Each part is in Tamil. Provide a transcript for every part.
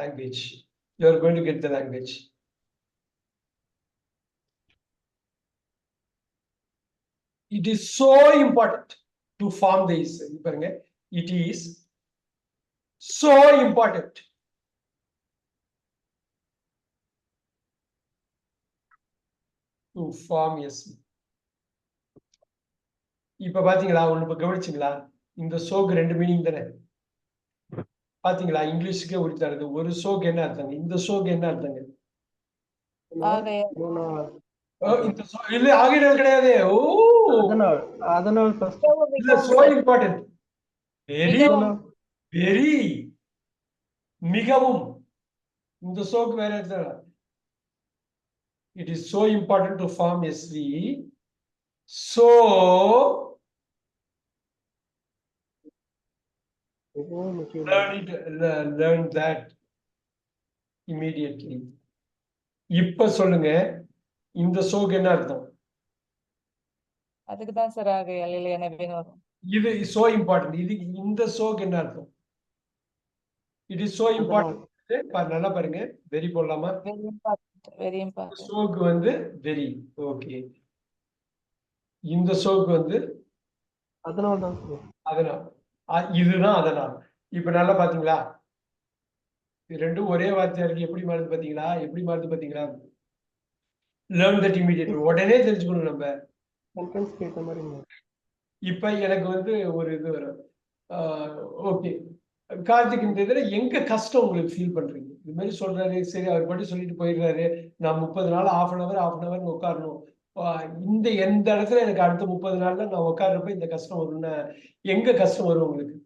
language. You are going to get the language. It is so important to form this. It is so important. To form yes. இப்ப பாத்தீங்களா ஒண்ணு இப்ப கவனிச்சீங்களா இந்த சோக்கு ரெண்டு மீனிங் தானே பாத்தீங்களா? இங்கிலீஷுக்கே உரி தருது ஒரு சோக்கு என்ன அர்த்தங்க? இந்த சோக்கு என்ன அர்த்தங்க? இந்த சோ இல்ல கிடையாது. ஓ! அதனால் அதனால் first இல்ல சோ இம்பார்ட்டன்ட். வெரி மிகவும். வெரி மிகவும். இந்த சோக்கு வேற அர்த்தம் it is so important to form SV so மிகவும் முக்கியம் learn it le- learn that immediately. இப்ப சொல்லுங்க இந்த சோக்கு என்ன அர்த்தம்? அதுக்கு தான் சார் இல்லை எனவேன்னு வரும் இது சோ இம்பார்ட்டன்ட் இது இந்த சோக்கு என்ன அர்த்தம்? இட் இஸ் சோ இம்பார்ட்டன்ட் நல்லா பாருங்க. வெரி போடலாமா? வெரி இம்பார்ட்டன்ட் சோக்கு வந்து வெரி ஓகே இந்த சோக்கு வந்து அதனால் தான். அதனால். இதுதான் அதனால் இப்ப நல்லா பாத்தீங்களா? ரெண்டும் ஒரே வார்த்தையா இருக்கு. எப்படி மாறுது பாத்தீங்களா? எப்படி மாறுது பாத்தீங்களா? லேர்ன் தட் இமீடியட் உடனே தெரிஞ்சுக்கணும் நம்ம. இப்ப எனக்கு வந்து ஒரு இது வரும். ஓகே கார்த்திக் இந்த இதுல எங்க கஷ்டம் உங்களுக்கு ஃபீல் பண்றீங்க? இது மாதிரி சொல்றாரு. சரி அவர் பாட்டு சொல்லிட்டு போயிடுறாரு. நான் முப்பது நாள் half an hour half an hour உட்காரணும். இந்த எந்த இடத்துல எனக்கு அடுத்த முப்பது நாள்ல நான் உட்கார்றப்ப இந்த கஷ்டம் வரும்னா எங்க கஷ்டம் வரும் உங்களுக்கு?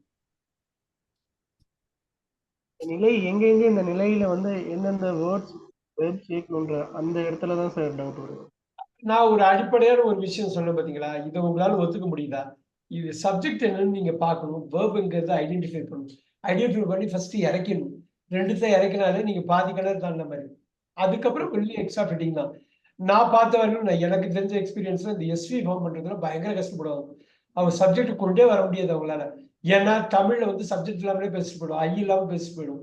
நிலை எங்கெங்க இந்த நிலையில வந்து எந்தெந்த வேர்ட்ஸ் வேர்ட் சேர்க்கணுன்ற அந்த இடத்துல தான் சார் டவுட் வரும். நான் ஒரு அடிப்படையான ஒரு விஷயம் சொன்னேன் பாத்தீங்களா? இதை உங்களால ஒத்துக்க முடியுதா? இது சப்ஜெக்ட் என்னன்னு நீங்க பார்க்கணும். வேர்புங்கிறத ஐடென்டிஃபை பண்ணணும். ஐடென்டிஃபை பண்ணி ஃபர்ஸ்ட் இறக்கணும் ரெண்டுத்தை இறக்கினாலே நீங்க பாதி கலர் தாண்ட மாதிரி. அதுக்கப்புறம் ஒன்லி எக்ஸ்ட்ரா ஃபிட்டிங் தான். நான் பார்த்த வரைக்கும் நான் எனக்கு தெரிஞ்ச எக்ஸ்பீரியன்ஸ்ல இந்த எஸ்வி ஃபார்ம் பண்றதுல பயங்கர கஷ்டப்படுவாங்க. அவங்க சப்ஜெக்ட் கொண்டே வர முடியாது அவங்களால. ஏன்னா தமிழ்ல வந்து சப்ஜெக்ட் இல்லாமலே பேசிட்டு போயிடும். ஐ இல்லாம பேசிட்டு போயிடும்.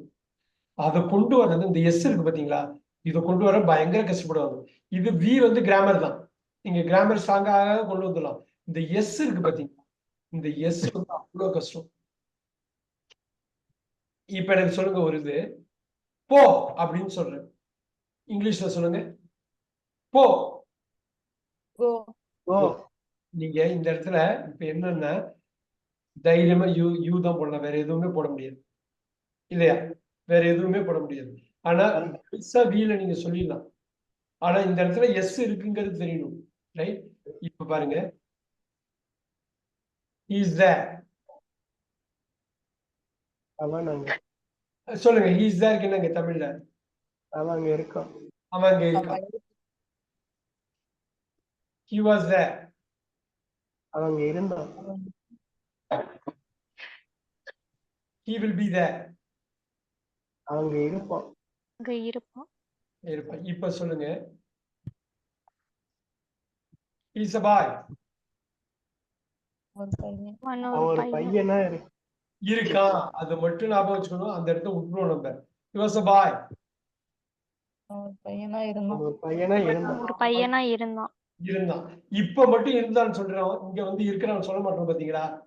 அதை கொண்டு வர்றது இந்த எஸ் இருக்கு பாத்தீங்களா இதை கொண்டு வர பயங்கர கஷ்டப்படுவாங்க. இது வி வந்து கிராமர் தான். நீங்க கிராமர் ஸ்ட்ராங்காக கொண்டு வந்துடலாம். இந்த எஸ் இருக்கு பாத்தீங்களா இந்த எஸ் வந்து அவ்வளவு கஷ்டம். இப்ப எனக்கு சொல்லுங்க ஒரு இது. போ அப்படின்னு சொல்றேன். இங்கிலீஷ்ல சொல்லுங்க. போ. ஓ நீங்க இந்த இடத்துல இப்ப என்னன்னா தைரியமா யூ யூ தான் போடலாம். வேற எதுவுமே போட முடியாது. இல்லையா? வேற எதுவுமே போட முடியாது. ஆனா பெருசா வீல நீங்க சொல்லிடலாம். ஆனா இந்த இடத்துல எஸ் இருக்குங்கிறது தெரியணும். ரைட் இப்ப பாருங்க. இஸ் தேர் சொல்லுங்க. இஸ் தேர் என்னங்க? தமிழ்ல. அவன் அங்க இருக்கான். அவன் அங்க இருக்கான் ஹி வாஸ் தேர் அவன் அங்க இருந்தான். ஹி வில் பி தேர் அவன் அங்க இருப்பான். அங்க இருப்பான். இருப்பான். இப்ப சொல்லுங்க. இஸ் அ பாய் ஒரு பையன். இருக்கு இருக்கான். அதை மட்டும் ஞாபகம் வச்சுக்கணும். அந்த இடத்த விட்டுருவோம் நம்ம. He was a பாய் ஒரு பையனா இருந்தான். ஒரு பையனா இருந்தான். ஒரு பையனா இருந்தான். இருந்தான். இப்ப மட்டும் இருந்தான்னு சொல்றோம் இங்க வந்து இருக்கிறான்னு சொல்ல மாட்டோம் பாத்தீங்களா?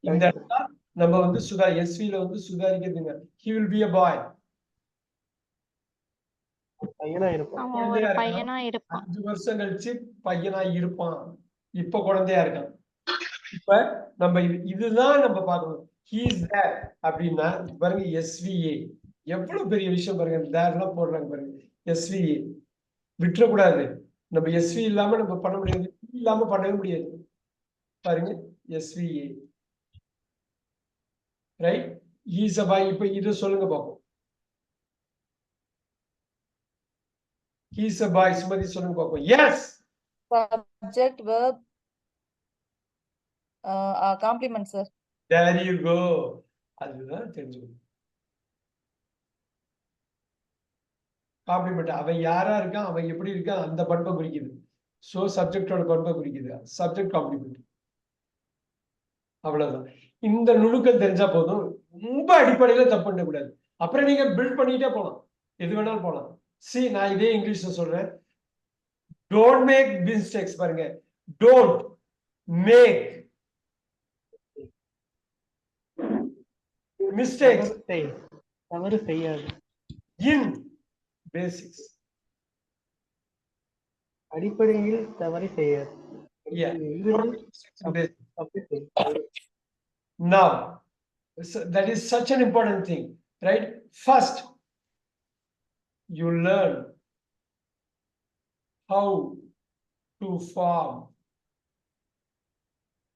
இந்த இடத்துல நம்ம வந்து சுதா எஸ்வில வந்து சுதாரிக்கிறதுங்க. He will be a boy. பையனா இருப்பான். அவன் குழந்தையா ஒரு இருக்கான். பையனா இருப்பான். அஞ்சு வருஷம் கழிச்சு பையனா இருப்பான். இப்ப குழந்தையா இருக்கான். இப்ப நம்ம இது- இதுதான் நம்ம பார்க்கணும். ஹீஸ் தேர் அப்படின்னா பாருங்க எஸ்விஏ. எவ்வளவு பெரிய விஷயம் பாருங்க. தேர்லாம் போடுறாங்க பாருங்க. எஸ்விஏ. விட்டுறக்கூடாது. நம்ம எஸ்வி இல்லாம நம்ம பண்ண முடியாது. E இல்லாம பண்ணவே முடியாது. பாருங்க எஸ்விஏ ரைட் ஈஸ் பாய் இப்ப இது சொல்லுங்க பார்ப்போம் ஹீஸ் அ பாய் சுமதி சொல்லுங்க பார்ப்போம் S subject verb complement sir there you go அதுதான் தெரிஞ்சுக்கணும். காம்ப்ளிமெண்ட். அவன் யாரா இருக்கான் அவன் எப்படி இருக்கான் அந்த பண்பை குறிக்குது. சோ சப்ஜெக்டோட பண்பை குறிக்குது. சப்ஜெக்ட் காம்ப்ளிமெண்ட் அவ்வளவுதான். இந்த நுணுக்கம் தெரிஞ்சா போதும். ரொம்ப அடிப்படையில தப்பு பண்ணக்கூடாது. அப்புறம் நீங்க பில்ட் பண்ணிட்டே போகலாம் எது வேணாலும் போகலாம் சி நான் இதே இங்கிலீஷ்ல சொல்றேன். டோன்ட் மேக் மிஸ்டேக்ஸ் பாருங்க. Don't make mistakes. தவறு செய்யாது. இன் பேசிக்ஸ் அடிப்படையில் தவறு செய்யாது Yeah. இறுதியில் தப்பு செய். Now, so that is such an important thing, right? First, you learn how to form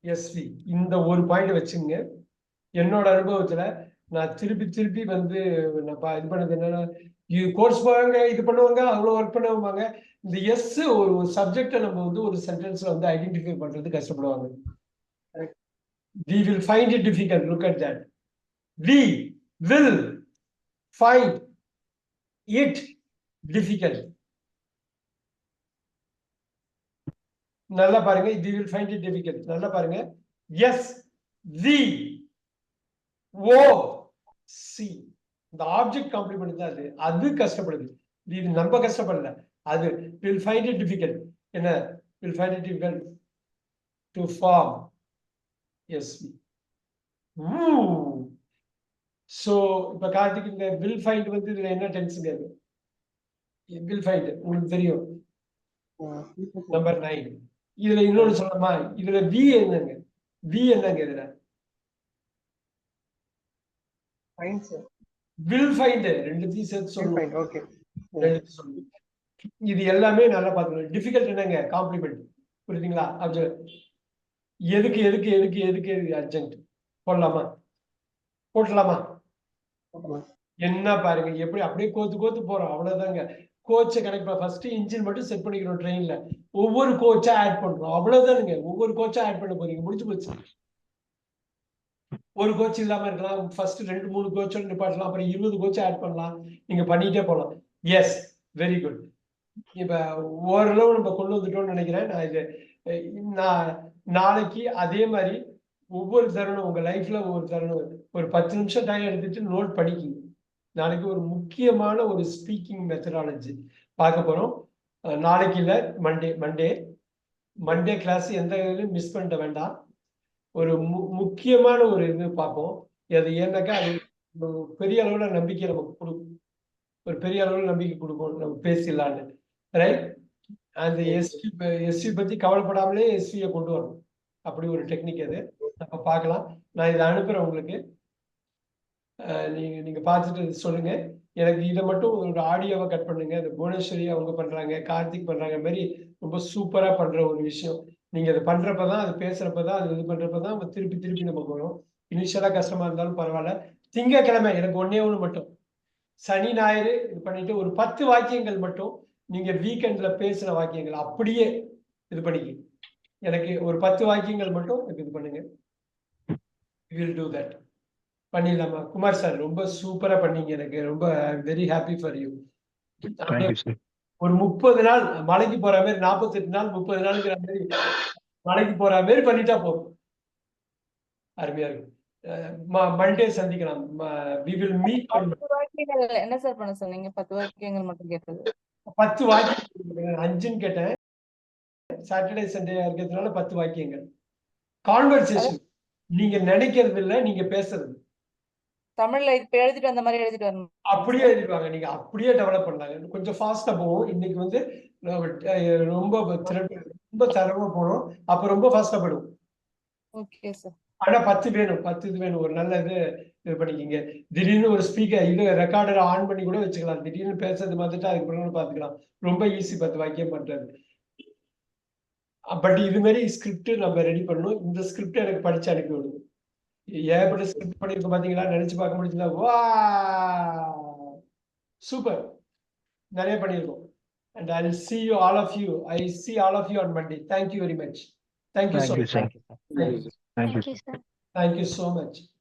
SV. இந்த ஒரு பாயிண்ட் வச்சுங்க என்னோட அனுபவத்துல நான் திருப்பி திருப்பி வந்து நான் இது பண்ணது என்னன்னா கோர்ஸ் போவாங்க இது பண்ணுவாங்க அவ்வளோ ஒர்க் பண்ணுவாங்க. இந்த எஸ் ஒரு சப்ஜெக்டை நம்ம வந்து ஒரு சென்டென்ஸ்ல வந்து ஐடென்டிஃபை பண்றது கஷ்டப்படுவாங்க. We will find it difficult look at that we will find it difficult நல்லா பாருங்க we will find it difficult நல்லா பாருங்க. எஸ் வி ஓ சி இந்த ஆப்ஜெக்ட் காம்ப்ளிமெண்ட் தான் அது. அது கஷ்டப்படுது. இது நம்ம கஷ்டப்படல. அது வில் ஃபைண்ட் இட் டிஃபிகல்ட் என்ன? Will find it difficult to form S so இப்போ கார்த்திக் இந்த வில் ஃபைண்ட் வந்து இதுல என்ன டென்ஸுங்க அது? வில் ஃபைண்ட் உங்களுக்கு தெரியும். நம்பர் நைன் இதுல இன்னொன்று சொல்லணுமா? இதுல வி என்னங்க? வி என்னங்க இதுல. வில் ஃபைண்ட் ரெண்டுத்தையும் சேர்த்து சொல்லுவோம். ரெண்டுத்தையும் சொல்லுவோம். இது எல்லாமே நல்லா பார்த்துக்கணும். டிஃபிகல்ட் என்னங்க? காம்ப்ளிமெண்ட் புரியுதுங்களா? அது எதுக்கு எதுக்கு எதுக்கு எதுக்கு அர்ஜென்ட் போடலாமா? போட்டலாமா. என்ன பாருங்க? எப்படி அப்படியே கோத்து கோத்து போறோம். அவ்வளவுதாங்க. கோச்சை பண்ண ஃபர்ஸ்ட் இன்ஜின் மட்டும் செட் பண்ணிக்கிறோம் ட்ரெயின்ல ஒவ்வொரு கோச்சா ஆட் பண்றோம். அவ்வளவுதானுங்க. ஒவ்வொரு கோச்சா ஆட் பண்ண போறீங்க. முடிஞ்சு போச்சு. ஒரு கோச் இல்லாம இருக்கலாம். ஃபர்ஸ்ட் ரெண்டு மூணு கோச்சோட நிப்பாட்டலாம். அப்புறம் இருபது கோச்சை ஆட் பண்ணலாம். நீங்க பண்ணிட்டே போகலாம் எஸ் வெரி குட் இப்ப ஓரளவு நம்ம கொண்டு வந்துட்டோம்னு நினைக்கிறேன். நான் இது நான் நாளைக்கு அதே மாதிரி ஒவ்வொரு தருணம் உங்க லைஃப்ல ஒவ்வொரு தருணம் ஒரு பத்து நிமிஷம் டைம் எடுத்துட்டு நோட் படிக்கிங்க நாளைக்கு ஒரு முக்கியமான ஒரு ஸ்பீக்கிங் மெத்தடாலஜி பார்க்க போறோம். நாளைக்கு இல்லை மண்டே மண்டே மண்டே கிளாஸ் எந்த இதுலையும் மிஸ் பண்ணிட வேண்டாம். ஒரு மு முக்கியமான ஒரு இது பார்ப்போம். அது ஏன்னாக்கா அது பெரிய அளவுல நம்பிக்கை நமக்கு கொடுக்கும் ஒரு பெரிய அளவுல நம்பிக்கை கொடுக்கும். நம்ம பேசிடலான்னு. ரைட் அந்த எஸ்பி எஸ்பி பத்தி கவலைப்படாமலே எஸ்பியை கொண்டு வரணும். அப்படி ஒரு டெக்னிக் அது. நம்ம பார்க்கலாம். நான் இதை அனுப்புறேன் உங்களுக்கு. அஹ் நீங்க நீங்க பார்த்துட்டு சொல்லுங்க. எனக்கு இதை மட்டும் ஒரு ஆடியோவை கட் பண்ணுங்க. இந்த புவனேஸ்வரி அவங்க பண்றாங்க கார்த்திக் பண்றாங்க இந்த மாதிரி ரொம்ப சூப்பரா பண்ற ஒரு விஷயம். நீங்க அதை பண்றப்பதான் அது பேசுறப்பதான் அது இது பண்றப்பதான் நம்ம திருப்பி திருப்பி நமக்கு வரும் இனிஷியலா கஷ்டமா இருந்தாலும் பரவாயில்ல. திங்கக்கிழமை எனக்கு ஒன்னே ஒண்ணு மட்டும். சனி ஞாயிறு இது பண்ணிட்டு ஒரு பத்து வாக்கியங்கள் மட்டும் நீங்க வீக்கெண்ட்ல பேசுற வாக்கியங்கள். அப்படியே இது பண்ணிக்க. எனக்கு ஒரு பத்து வாக்கியங்கள் மட்டும் எனக்கு இது பண்ணுங்க. வில் டூ தட் பண்ணிடலாமா? குமார் சார் ரொம்ப சூப்பரா பண்ணீங்க எனக்கு. ரொம்ப very happy for you sir ஒரு முப்பது நாள் மலைக்கு போற மாதிரி நாற்பத்தெட்டு நாள் முப்பது நாளுங்கிற மாதிரி மலைக்கு போற மாதிரி பண்ணிட்டா போதும். அருமையா இருக்கும். மண்டே சந்திக்கலாம். வி வில் மீட் என்ன சார் பண்ண சொன்னீங்க? பத்து வாக்கியங்கள் மட்டும் கேட்டது. பத்து வாக்கியங்கள் அஞ்சுன்னு கேட்டேன். சாட்டர்டே சண்டே இருக்கிறதுனால பத்து வாக்கியங்கள். கான்வர்சேஷன் நீங்க நினைக்கிறது இல்ல நீங்க பேசுறது. தமிழ்ல இப்ப எழுதிட்டு வந்த மாதிரி எழுதிட்டு வரணும். அப்படியே எழுதிடுவாங்க. நீங்க அப்படியே டெவலப் பண்ணலாங்க கொஞ்சம் ஃபாஸ்டா போவோம். இன்னைக்கு வந்து ரொம்ப ரொம்ப தரமா போனோம் அப்ப ரொம்ப ஃபாஸ்டா போயிடும் ஓகே சார் ஆனா பத்து வேணும். பத்து இது வேணும். ஒரு நல்ல இது இது பண்ணிக்கிங்க. திடீர்னு ஒரு ஸ்பீக்கர் இது ரெக்கார்டர் ஆன் பண்ணி கூட வச்சுக்கலாம். திடீர்னு பேசுறது பார்த்துட்டு அதுக்கு பிறகு பார்த்துக்கலாம். ரொம்ப ஈஸி பத்து வாக்கியம் பண்றது. பட் இது மாதிரி ஸ்கிரிப்ட் நம்ம ரெடி பண்ணணும். இந்த ஸ்கிரிப்ட் எனக்கு படிச்சு அனுப்பி விடுங்க. ஏகப்பட்ட ஸ்கிரிப்ட் பண்ணிருக்கோம் பாத்தீங்களா? நினைச்சு பார்க்க முடியுங்களா வா சூப்பர் நிறைய பண்ணியிருக்கோம். And I see you all of you. I see all of you on monday. Thank you very much. Thank you so thank you much. Sir thank you thank you sir